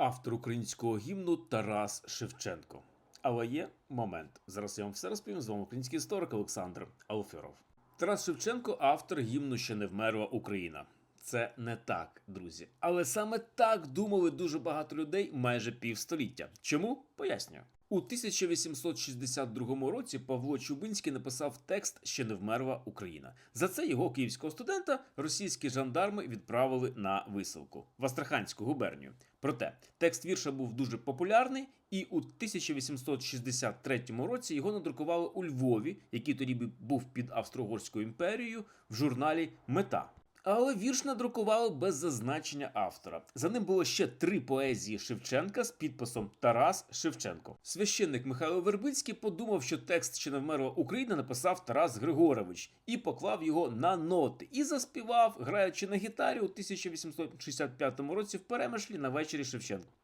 автор українського гімну Тарас Шевченко. Але є момент. Зараз я вам все розповім. З вами український історик Олександр Алферов. Тарас Шевченко автор гімну Ще не вмерла Україна. Це не так, друзі. Але саме так думали дуже багато людей майже півстоліття. Чому? Пояснюю. У 1862 році Павло Чубинський написав текст Ще не вмерла Україна. За це його київського студента російські жандарми відправили на висилку в Астраханську губернію. Проте текст вірша був дуже популярний, і у 1863 році його надрукували у Львові, який тоді був під Австро-Угорською імперією, в журналі Мета. Але вірш надрукували без зазначення автора. За ним було ще три поезії Шевченка з підписом Тарас Шевченко. Священник Михайло Вербицький подумав, що текст «Ще не вмерла Україна написав Тарас Григорович і поклав його на ноти і заспівав, граючи на гітарі у 1865 році в перемишлі на вечорі Шевченка.